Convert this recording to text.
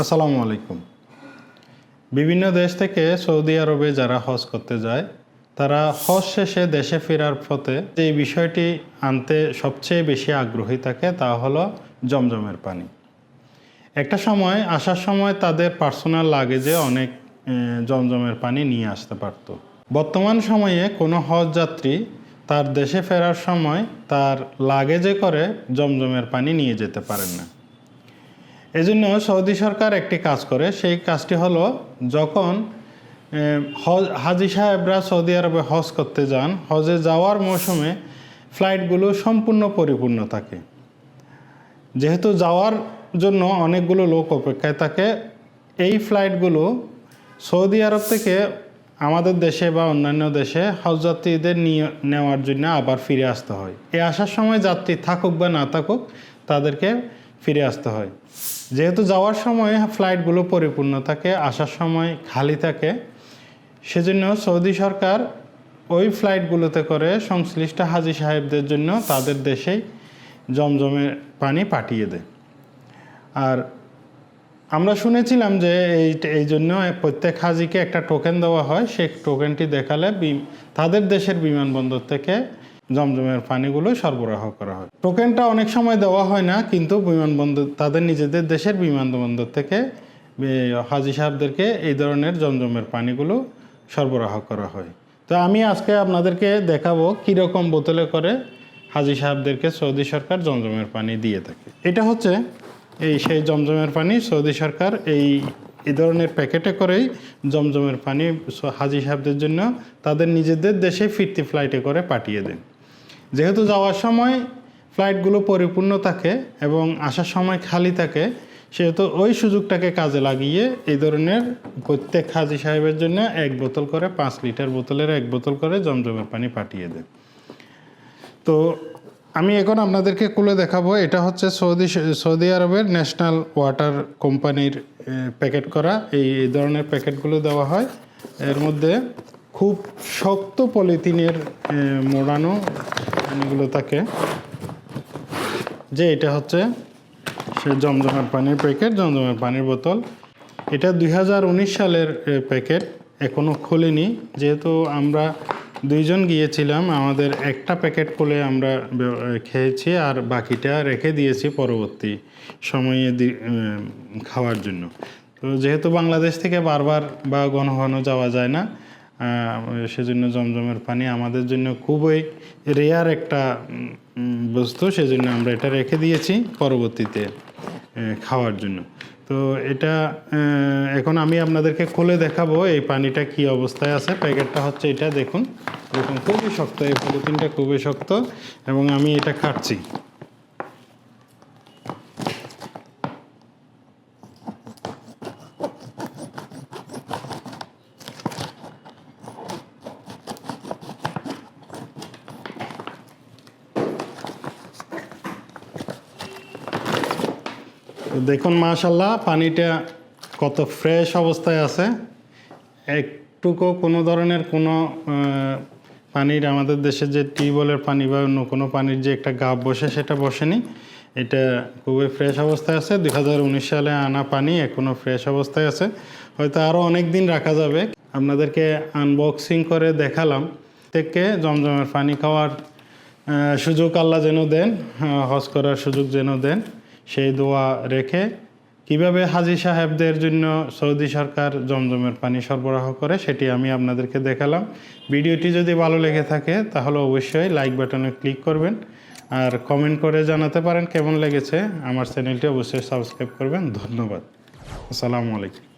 আসসালামু আলাইকুম। বিভিন্ন দেশ থেকে সৌদি আরবে যারা হজ করতে যায়, তারা হজ শেষে দেশে ফেরার পথে যে বিষয়টি আনতে সবচেয়ে বেশি আগ্রহী থাকে তা হলো জমজমের পানি। একটা সময়, আসার সময় তাদের পার্সোনাল লাগেজে অনেক জমজমের পানি নিয়ে আসতে পারত। বর্তমান সময়ে কোনো হজ যাত্রী তার দেশে ফেরার সময় তার লাগেজে করে জমজমের পানি নিয়ে যেতে পারেন না। এজন্য সৌদি সরকার একটি কাজ করে। সেই কাজটি হলো যখন হজ- সাহেবরা সৌদি আরবে হজ করতে যান, হজে যাওয়ার মৌসুমে ফ্লাইটগুলো সম্পূর্ণ পরিপূর্ণ থাকে। যেহেতু যাওয়ার জন্য অনেকগুলো লোক অপেক্ষায় থাকে, এই ফ্লাইটগুলো সৌদি আরব থেকে আমাদের দেশে বা অন্যান্য দেশে হজযাত্রীদের নিয়ে নেওয়ার জন্য আবার ফিরে আসতে হয়। এ আসার সময় যাত্রী থাকুক বা না থাকুক, তাদেরকে ফিরে আসতে হয়। যেহেতু যাওয়ার সময় ফ্লাইটগুলো পরিপূর্ণ থাকে, আসার সময় খালি থাকে, সেজন্য সৌদি সরকার ওই ফ্লাইটগুলোতে করে সংশ্লিষ্ট হাজি সাহেবদের জন্য তাদের দেশেই জমজমের পানি পাঠিয়ে দেয়। আর আমরা শুনেছিলাম যে এই এই জন্য প্রত্যেক হাজিকে একটা টোকেন দেওয়া হয়। সেই টোকেনটি দেখালে তাদের দেশের বিমানবন্দর থেকে জমজমের পানিগুলো সরবরাহ করা হয়। টোকেনটা অনেক সময় দেওয়া হয় না, কিন্তু বিমানবন্দর, তাদের নিজেদের দেশের বিমানবন্দর থেকে হাজি সাহেবদেরকে এই ধরনের জমজমের পানিগুলো সরবরাহ করা হয়। তো আমি আজকে আপনাদেরকে দেখাবো কীরকম বোতলে করে হাজি সাহেবদেরকে সৌদি সরকার জমজমের পানি দিয়ে থাকে। এটা হচ্ছে এই সেই জমজমের পানি সৌদি সরকার এই এই ধরনের প্যাকেটে করেই জমজমের পানি হাজি সাহেবদের জন্য তাদের নিজেদের দেশে ফিরতি ফ্লাইটে করে পাঠিয়ে দেন। যেহেতু যাওয়ার সময় ফ্লাইটগুলো পরিপূর্ণ থাকে এবং আসার সময় খালি থাকে, সেহেতু ওই সুযোগটাকে কাজে লাগিয়ে এই ধরনের প্রত্যেক হাজি সাহেবের জন্য এক বোতল করে, পাঁচ লিটার বোতলের এক বোতল করে জমজমের পানি পাঠিয়ে দেন। তো আমি এখন আপনাদেরকে খুলে দেখাবো, এটা হচ্ছে সৌদি সৌদি আরবের ন্যাশনাল ওয়াটার কোম্পানির প্যাকেট করা। এই ধরনের প্যাকেটগুলো দেওয়া হয়। এর মধ্যে খুব শক্ত পলিথিনের মোড়ানো এগুলো থাকে। যে এটা হচ্ছে সে জমজমের পানির প্যাকেট জমজমের পানির বোতল। এটা দুই হাজার উনিশ সালের প্যাকেট এখনও খোলেনি। যেহেতু আমরা দুইজন গিয়েছিলাম, আমাদের একটা প্যাকেট খুলে আমরা খেয়েছি আর বাকিটা রেখে দিয়েছি পরবর্তী সময়ে খাওয়ার জন্য। তো যেহেতু বাংলাদেশ থেকে বারবার বা ঘন ঘন যাওয়া যায় না সেজন্য জমজমের পানি আমাদের জন্য খুবই রেয়ার একটা বস্তু। সেজন্য আমরা এটা রেখে দিয়েছি পরবর্তীতে খাওয়ার জন্য। তো এটা এখন আমি আপনাদেরকে খুলে দেখাবো এই পানিটা কি অবস্থায় আছে। প্যাকেটটা হচ্ছে এটা, দেখুন। দেখুন, খুবই শক্ত। এই পলিথিনটা খুবই শক্ত এবং আমি এটা খাচ্ছি দেখুন মাশাল্লাহ পানিটা কত ফ্রেশ অবস্থায় আছে। একটুকু কোনো ধরনের কোনো পানির আমাদের দেশে যে টিউবওয়েলের পানি বা অন্য কোনো পানির যে একটা গাব বসে, সেটা বসেনি। এটা খুবই ফ্রেশ অবস্থায় আছে। দু হাজার উনিশ সালে আনা পানি এখনও ফ্রেশ অবস্থায় আছে। হয়তো আরও অনেক দিন রাখা যাবে। আপনাদেরকে আনবক্সিং করে দেখালাম। থেকে জমজমের পানি খাওয়ার সুযোগ আল্লাহ যেন দেন হজ করার সুযোগ যেন দেন। সেই দোয়া রেখে কীভাবে হাজি সাহেবদের জন্য সৌদি সরকার জমজমের পানি সরবরাহ করে সেটি আমি আপনাদেরকে দেখালাম। ভিডিওটি যদি ভালো লেগে থাকে, তাহলে অবশ্যই লাইক বাটনে ক্লিক করবেন। আর কমেন্ট করে জানাতে পারেন কেমন লেগেছে। আমার চ্যানেলটি অবশ্যই সাবস্ক্রাইব করবেন। ধন্যবাদ। আসসালামু আলাইকুম।